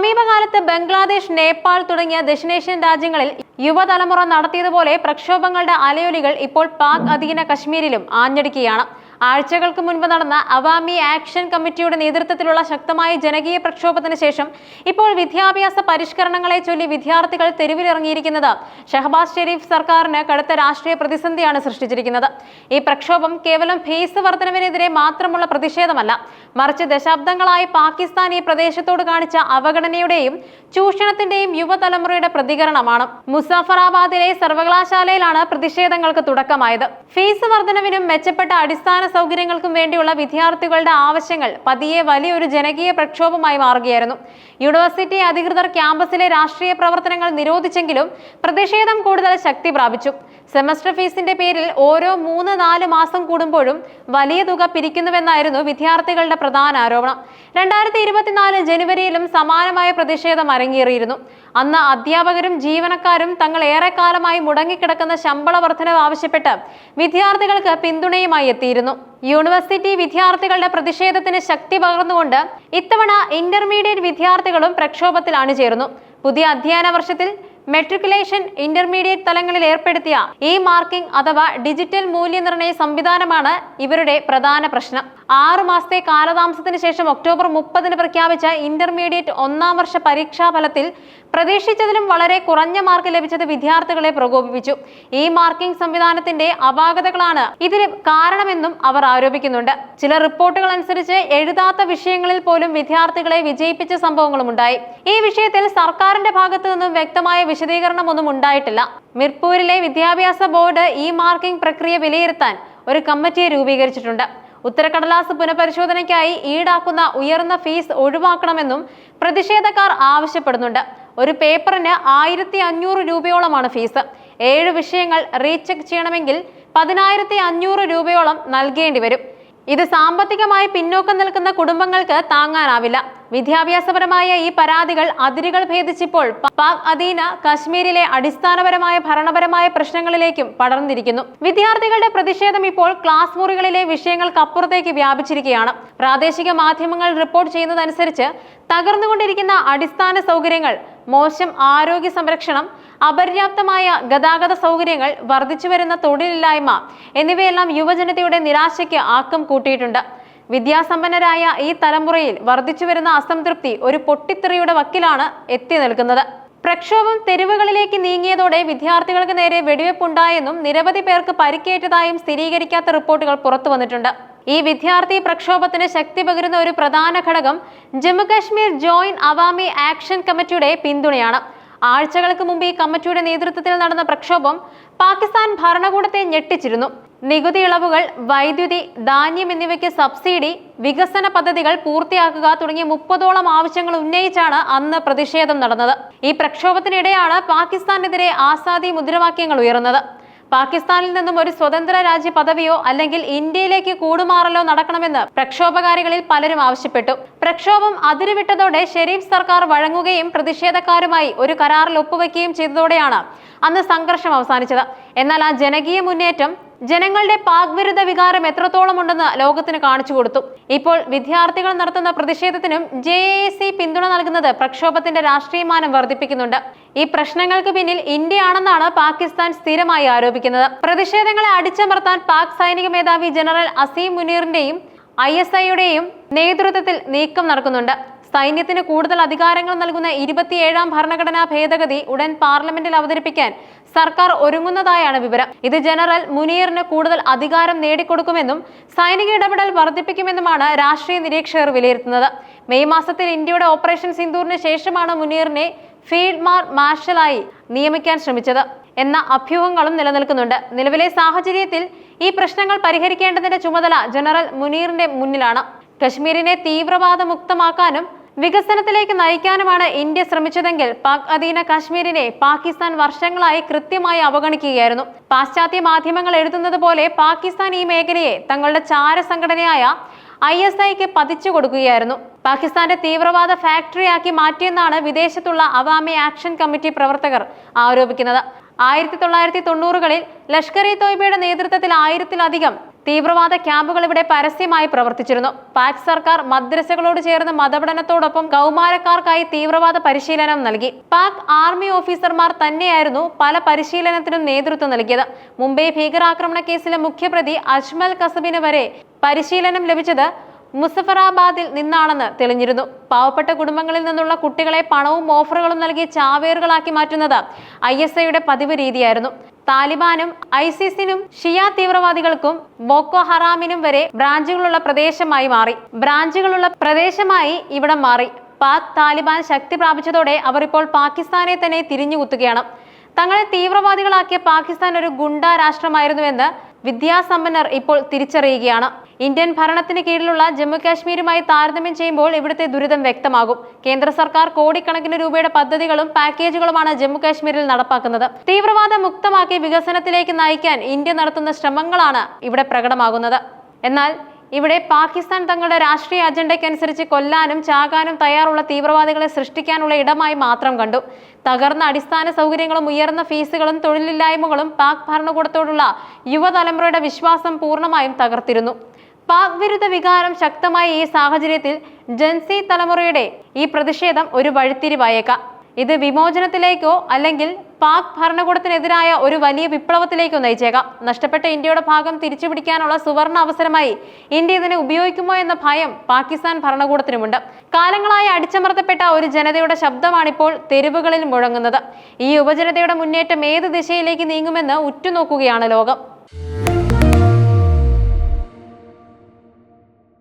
സമീപകാലത്ത് ബംഗ്ലാദേശ് നേപ്പാൾ തുടങ്ങിയ ദക്ഷിണേഷ്യൻ രാജ്യങ്ങളിൽ യുവതലമുറ നടത്തിയതുപോലെ പ്രക്ഷോഭങ്ങളുടെ അലയൊലികൾ ഇപ്പോൾ പാക് അധീന കശ്മീരിലും ആഞ്ഞടിക്കുകയാണ്. ആഴ്ചകൾക്ക് മുൻപ് നടന്ന അവാമി ആക്ഷൻ കമ്മിറ്റിയുടെ നേതൃത്വത്തിലുള്ള ശക്തമായ ജനകീയ പ്രക്ഷോഭത്തിന് ശേഷം ഇപ്പോൾ വിദ്യാഭ്യാസ പരിഷ്കരണങ്ങളെ ചൊല്ലി വിദ്യാർത്ഥികൾ തെരുവിലിറങ്ങിയിരിക്കുന്നത് ഷഹബാസ് ഷെരീഫ് സർക്കാരിന് കടുത്ത രാഷ്ട്രീയ പ്രതിസന്ധിയാണ് സൃഷ്ടിച്ചിരിക്കുന്നത്. ഈ പ്രക്ഷോഭം കേവലം ഫീസ് വർധനവിനെതിരെ മാത്രമുള്ള പ്രതിഷേധമല്ല മറിച്ച് ദശാബ്ദങ്ങളായി പാകിസ്ഥാൻ ഈ പ്രദേശത്തോട് കാണിച്ച അവഗണനയുടെയും ചൂഷണത്തിന്റെയും യുവതലമുറയുടെ പ്രതികരണമാണ്. മുസാഫറാബാദിലെ സർവകലാശാലയിലാണ് പ്രതിഷേധങ്ങൾക്ക് തുടക്കമായത്. ഫീസ് വർധനവിനും മെച്ചപ്പെട്ട അടിസ്ഥാന സൗകര്യങ്ങൾക്കും വേണ്ടിയുള്ള വിദ്യാർത്ഥികളുടെ ആവശ്യങ്ങൾ പതിയെ വലിയൊരു ജനകീയ പ്രക്ഷോഭമായി മാറുകയായിരുന്നു. യൂണിവേഴ്സിറ്റി അധികൃതർ ക്യാമ്പസിലെ രാഷ്ട്രീയ പ്രവർത്തനങ്ങൾ നിരോധിച്ചെങ്കിലും പ്രതിഷേധം കൂടുതൽ ശക്തി പ്രാപിച്ചു. സെമസ്റ്റർ ഫീസിന്റെ പേരിൽ ഓരോ മൂന്ന് നാല് മാസം കൂടുമ്പോഴും വലിയ തുക പിരിക്കുന്നുവെന്നായിരുന്നു വിദ്യാർത്ഥികളുടെ പ്രധാന ആരോപണം. രണ്ടായിരത്തി ഇരുപത്തിനാല് ജനുവരിയിലും സമാനമായ പ്രതിഷേധം അരങ്ങേറിയിരുന്നു. അന്ന് അധ്യാപകരും ജീവനക്കാരും തങ്ങൾ ഏറെക്കാലമായി മുടങ്ങിക്കിടക്കുന്ന ശമ്പള വർധനവ് ആവശ്യപ്പെട്ട് വിദ്യാർത്ഥികൾക്ക് പിന്തുണയുമായി എത്തിയിരുന്നു. യൂണിവേഴ്സിറ്റി വിദ്യാർത്ഥികളുടെ പ്രതിഷേധത്തിന് ശക്തി പകർന്നുകൊണ്ട് ഇത്തവണ ഇന്റർമീഡിയറ്റ് വിദ്യാർത്ഥികളും പ്രക്ഷോഭത്തിൽ അണിചേർന്നു പുതിയ അധ്യയന വർഷത്തിൽ മെട്രിക്കുലേഷൻ ഇന്റർമീഡിയറ്റ് തലങ്ങളിൽ ഏർപ്പെടുത്തിയ ഈ മാർക്കിംഗ് അഥവാ ഡിജിറ്റൽ മൂല്യനിർണയ സംവിധാനമാണ് ഇവരുടെ പ്രധാന പ്രശ്നം. ആറു മാസത്തെ കാലതാമസത്തിന് ശേഷം ഒക്ടോബർ മുപ്പതിന് പ്രഖ്യാപിച്ച ഇന്റർമീഡിയറ്റ് ഒന്നാം വർഷ പരീക്ഷാ ഫലത്തിൽ പ്രതീക്ഷിച്ചതിലും വളരെ കുറഞ്ഞ മാർക്ക് ലഭിച്ചത് വിദ്യാർത്ഥികളെ പ്രകോപിപ്പിച്ചു. ഈ മാർക്കിംഗ് സംവിധാനത്തിന്റെ അപാകതകളാണ് ഇതിന് കാരണമെന്നും അവർ ആരോപിക്കുന്നുണ്ട്. ചില റിപ്പോർട്ടുകൾ അനുസരിച്ച് എഴുതാത്ത വിഷയങ്ങളിൽ പോലും വിദ്യാർത്ഥികളെ വിജയിപ്പിച്ച സംഭവങ്ങളും ഉണ്ടായി. ഈ വിഷയത്തിൽ സർക്കാരിന്റെ ഭാഗത്തു നിന്നും വ്യക്തമായ വിശദീകരണമൊന്നും ഉണ്ടായിട്ടില്ല. മിർപൂരിലെ വിദ്യാഭ്യാസ ബോർഡ് ഈ മാർക്കിംഗ് പ്രക്രിയ വിലയിരുത്താൻ ഒരു കമ്മിറ്റിയെ രൂപീകരിച്ചിട്ടുണ്ട്. ഉത്തരക്കടലാസ് പുനഃപരിശോധനയ്ക്കായി ഈടാക്കുന്ന ഉയർന്ന ഫീസ് ഒഴിവാക്കണമെന്നും പ്രതിഷേധക്കാർ ആവശ്യപ്പെടുന്നുണ്ട്. ഒരു പേപ്പറിന് ആയിരത്തി അഞ്ഞൂറ് രൂപയോളമാണ് ഫീസ്. ഏഴ് വിഷയങ്ങൾ റീചെക്ക് ചെയ്യണമെങ്കിൽ പതിനായിരത്തി അഞ്ഞൂറ് രൂപയോളം നൽകേണ്ടി വരും ഇത് സാമ്പത്തികമായി പിന്നോക്കം നിൽക്കുന്ന കുടുംബങ്ങൾക്ക് താങ്ങാനാവില്ല. വിദ്യാഭ്യാസപരമായ ഈ പരാതികൾ അതിരുകൾ ഭേദിച്ചിപ്പോൾ പാക് അധീന കശ്മീരിലെ അടിസ്ഥാനപരമായ ഭരണപരമായ പ്രശ്നങ്ങളിലേക്കും പടർന്നിരിക്കുന്നു. വിദ്യാർത്ഥികളുടെ പ്രതിഷേധം ഇപ്പോൾ ക്ലാസ് മുറികളിലെ വിഷയങ്ങൾക്കപ്പുറത്തേക്ക് വ്യാപിച്ചിരിക്കുകയാണ്. പ്രാദേശിക മാധ്യമങ്ങൾ റിപ്പോർട്ട് ചെയ്യുന്നതനുസരിച്ച് തകർന്നുകൊണ്ടിരിക്കുന്ന അടിസ്ഥാന സൗകര്യങ്ങൾ മോശം ആരോഗ്യ സംരക്ഷണം അപര്യാപ്തമായ ഗതാഗത സൗകര്യങ്ങൾ വർദ്ധിച്ചു വരുന്ന തൊഴിലില്ലായ്മ എന്നിവയെല്ലാം യുവജനതയുടെ നിരാശയ്ക്ക് ആക്കം കൂട്ടിയിട്ടുണ്ട്. വിദ്യാസമ്പന്നരായ ഈ തലമുറയിൽ വർദ്ധിച്ചു വരുന്ന അസംതൃപ്തി ഒരു പൊട്ടിത്തെറിയുടെ വക്കിലാണ് എത്തി നിൽക്കുന്നത്. പ്രക്ഷോഭം തെരുവുകളിലേക്ക് നീങ്ങിയതോടെ വിദ്യാർത്ഥികൾക്ക് നേരെ വെടിവെപ്പുണ്ടായെന്നും നിരവധി പേർക്ക് പരിക്കേറ്റതായും സ്ഥിരീകരിക്കാത്ത റിപ്പോർട്ടുകൾ പുറത്തു വന്നിട്ടുണ്ട്. ഈ വിദ്യാർത്ഥി പ്രക്ഷോഭത്തിന് ശക്തി പകരുന്ന ഒരു പ്രധാന ഘടകം ജമ്മുകാശ്മീർ ജോയിന്റ് അവാമി ആക്ഷൻ കമ്മിറ്റിയുടെ പിന്തുണയാണ്. ആഴ്ചകൾക്ക് മുമ്പ് ഈ കമ്മിറ്റിയുടെ നേതൃത്വത്തിൽ നടന്ന പ്രക്ഷോഭം പാകിസ്ഥാൻ ഭരണകൂടത്തെ ഞെട്ടിച്ചിരുന്നു. നികുതി ഇളവുകൾ വൈദ്യുതി ധാന്യം എന്നിവയ്ക്ക് സബ്സിഡി വികസന പദ്ധതികൾ പൂർത്തിയാക്കുക തുടങ്ങിയ മുപ്പതോളം ആവശ്യങ്ങൾ ഉന്നയിച്ചാണ് അന്ന് പ്രതിഷേധം നടന്നത്. ഈ പ്രക്ഷോഭത്തിനിടെയാണ് പാകിസ്ഥാനെതിരെ ആസാദി മുദ്രാവാക്യങ്ങൾ ഉയർന്നത്. പാകിസ്ഥാനിൽ നിന്നും ഒരു സ്വതന്ത്ര രാജ്യ പദവിയോ അല്ലെങ്കിൽ ഇന്ത്യയിലേക്ക് കൂടുമാറലോ നടക്കണമെന്ന് പ്രക്ഷോഭകാരികളിൽ പലരും ആവശ്യപ്പെട്ടു. പ്രക്ഷോഭം അതിരുവിട്ടതോടെ ഷെരീഫ് സർക്കാർ വഴങ്ങുകയും പ്രതിഷേധക്കാരുമായി ഒരു കരാറിൽ ഒപ്പുവെക്കുകയും ചെയ്തതോടെയാണ് അന്ന് സംഘർഷം അവസാനിച്ചത്. എന്നാൽ ആ ജനകീയ മുന്നേറ്റം ജനങ്ങളുടെ പാക്വിരുദ്ധ വികാരം എത്രത്തോളം ഉണ്ടെന്ന് ലോകത്തിന് കാണിച്ചു കൊടുത്തു. ഇപ്പോൾ വിദ്യാർത്ഥികൾ നടത്തുന്ന പ്രതിഷേധത്തിനും ജെ എ സി പിന്തുണ നൽകുന്നത് പ്രക്ഷോഭത്തിന്റെ രാഷ്ട്രീയമാനം വർദ്ധിപ്പിക്കുന്നുണ്ട്. ഈ പ്രശ്നങ്ങൾക്ക് പിന്നിൽ ഇന്ത്യയാണെന്നാണ് പാകിസ്ഥാൻ സ്ഥിരമായി ആരോപിക്കുന്നത്. പ്രതിഷേധങ്ങളെ അടിച്ചമർത്താൻ പാക് സൈനിക മേധാവി ജനറൽ അസീം മുനീറിന്റെയും ഐ എസ് ഐയുടെയും നേതൃത്വത്തിൽ നീക്കം നടക്കുന്നുണ്ട്. സൈന്യത്തിന് കൂടുതൽ അധികാരങ്ങൾ നൽകുന്ന ഇരുപത്തിയേഴാം ഭരണഘടനാ ഭേദഗതി ഉടൻ പാർലമെന്റിൽ അവതരിപ്പിക്കാൻ സർക്കാർ ഒരുങ്ങുന്നതായാണ് വിവരം. ഇത് ജനറൽ മുനീറിന് കൂടുതൽ അധികാരം നേടിക്കൊടുക്കുമെന്നും സൈനിക ഇടപെടൽ വർദ്ധിപ്പിക്കുമെന്നുമാണ് രാഷ്ട്രീയ നിരീക്ഷകർ വിലയിരുത്തുന്നത്. മെയ് മാസത്തിൽ ഇന്ത്യയുടെ ഓപ്പറേഷൻ സിന്ദൂറിന് ശേഷമാണ് മുനീറിനെ ഫീൽഡ് മാർ മാർഷലായി നിയമിക്കാൻ ശ്രമിച്ചത് എന്ന അഭ്യൂഹങ്ങളും നിലനിൽക്കുന്നുണ്ട്. നിലവിലെ സാഹചര്യത്തിൽ ഈ പ്രശ്നങ്ങൾ പരിഹരിക്കേണ്ടതിന്റെ ചുമതല ജനറൽ മുനീറിന്റെ മുന്നിലാണ്. കശ്മീരിനെ തീവ്രവാദ മുക്തമാക്കാനും വികസനത്തിലേക്ക് നയിക്കാനുമാണ് ഇന്ത്യ ശ്രമിച്ചതെങ്കിൽ പാക് അധീന കാശ്മീരിനെ പാകിസ്ഥാൻ വർഷങ്ങളായി കൃത്യമായി അവഗണിക്കുകയായിരുന്നു. പാശ്ചാത്യ മാധ്യമങ്ങൾ എഴുതുന്നത് പോലെ പാകിസ്ഥാൻ ഈ മേഖലയെ തങ്ങളുടെ ചാര സംഘടനയായ ഐ എസ് ഐക്ക് പതിച്ചു കൊടുക്കുകയായിരുന്നു. പാകിസ്ഥാന്റെ തീവ്രവാദ ഫാക്ടറിയാക്കി മാറ്റിയെന്നാണ് വിദേശത്തുള്ള അവാമി ആക്ഷൻ കമ്മിറ്റി പ്രവർത്തകർ ആരോപിക്കുന്നത്. ആയിരത്തി തൊള്ളായിരത്തി തൊണ്ണൂറുകളിൽ ലഷ്കർ ഇ തോയ്ബയുടെ നേതൃത്വത്തിൽ ആയിരത്തിലധികം തീവ്രവാദ ക്യാമ്പുകൾ ഇവിടെ പരസ്യമായി പ്രവർത്തിച്ചിരുന്നു. പാക് സർക്കാർ മദ്രസകളോട് ചേർന്ന് മതപഠനത്തോടൊപ്പം കൗമാരക്കാർക്കായി തീവ്രവാദ പരിശീലനം നൽകി. പാക് ആർമി ഓഫീസർമാർ തന്നെയായിരുന്നു പല പരിശീലനത്തിനും നേതൃത്വം നൽകിയത്. മുംബൈ ഭീകരാക്രമണ കേസിലെ മുഖ്യപ്രതി അജ്മൽ കസബിന് വരെ പരിശീലനം ലഭിച്ചത് മുസഫറാബാദിൽ നിന്നാണെന്ന് തെളിഞ്ഞിരുന്നു. പാവപ്പെട്ട കുടുംബങ്ങളിൽ നിന്നുള്ള കുട്ടികളെ പണവും ഓഫറുകളും നൽകി ചാവേറുകളാക്കി മാറ്റുന്നത് ഐ പതിവ് രീതിയായിരുന്നു. താലിബാനും ഐസിസിനും ഷിയ തീവ്രവാദികൾക്കും ബോക്കോ ഹറാമിനും വരെ ബ്രാഞ്ചുകളുള്ള പ്രദേശമായി മാറി. ബ്രാഞ്ചുകളുള്ള പ്രദേശമായി ഇവിടം മാറി. പാക് താലിബാൻ ശക്തി പ്രാപിച്ചതോടെ അവർ ഇപ്പോൾ പാകിസ്ഥാനെ തന്നെ തിരിഞ്ഞുകുത്തുകയാണ് തങ്ങളെ തീവ്രവാദികളാക്കിയ പാകിസ്ഥാൻ ഒരു ഗുണ്ട രാഷ്ട്രമായിരുന്നുവെന്ന് വിദ്യാസമ്പന്നർ ഇപ്പോൾ തിരിച്ചറിയുകയാണ്. ഇന്ത്യൻ ഭരണത്തിന് കീഴിലുള്ള ജമ്മുകാശ്മീരുമായി താരതമ്യം ചെയ്യുമ്പോൾ ഇവിടുത്തെ ദുരിതം വ്യക്തമാകും. കേന്ദ്ര സർക്കാർ കോടിക്കണക്കിന് രൂപയുടെ പദ്ധതികളും പാക്കേജുകളുമാണ് ജമ്മുകാശ്മീരിൽ നടപ്പാക്കുന്നത്. തീവ്രവാദം മുക്തമാക്കി വികസനത്തിലേക്ക് നയിക്കാൻ ഇന്ത്യ നടത്തുന്ന ശ്രമങ്ങളാണ് ഇവിടെ പ്രകടമാകുന്നത്. എന്നാൽ ഇവിടെ പാകിസ്ഥാൻ തങ്ങളുടെ രാഷ്ട്രീയ അജണ്ടയ്ക്കനുസരിച്ച് കൊല്ലാനും ചാകാനും തയ്യാറുള്ള തീവ്രവാദികളെ സൃഷ്ടിക്കാനുള്ള ഇടമായി മാത്രം കണ്ടു. തകർന്ന അടിസ്ഥാന സൗകര്യങ്ങളും ഉയർന്ന ഫീസുകളും തൊഴിലില്ലായ്മകളും പാക് ഭരണകൂടത്തോടുള്ള യുവതലമുറയുടെ വിശ്വാസം പൂർണമായും തകർത്തിരുന്നു. പാക് വിരുദ്ധ വികാരം ശക്തമായ ഈ സാഹചര്യത്തിൽ ജൻസി തലമുറയുടെ ഈ പ്രതിഷേധം ഒരു വഴിത്തിരിവായേക്കാം. ഇത് വിമോചനത്തിലേക്കോ അല്ലെങ്കിൽ പാക് ഭരണകൂടത്തിനെതിരായ ഒരു വലിയ വിപ്ലവത്തിലേക്കോ നയിച്ചേക്കാം. നഷ്ടപ്പെട്ട ഇന്ത്യയുടെ ഭാഗം തിരിച്ചുപിടിക്കാനുള്ള സുവർണ അവസരമായി ഇന്ത്യ ഇതിനെ ഉപയോഗിക്കുമോ എന്ന ഭയം പാകിസ്ഥാൻ ഭരണകൂടത്തിനുമുണ്ട്. കാലങ്ങളായി അടിച്ചമർത്തപ്പെട്ട ഒരു ജനതയുടെ ശബ്ദമാണിപ്പോൾ തെരുവുകളിൽ മുഴങ്ങുന്നത്. ഈ ഉപജനതയുടെ മുന്നേറ്റം ഏത് ദിശയിലേക്ക് നീങ്ങുമെന്ന് ഉറ്റുനോക്കുകയാണ് ലോകം.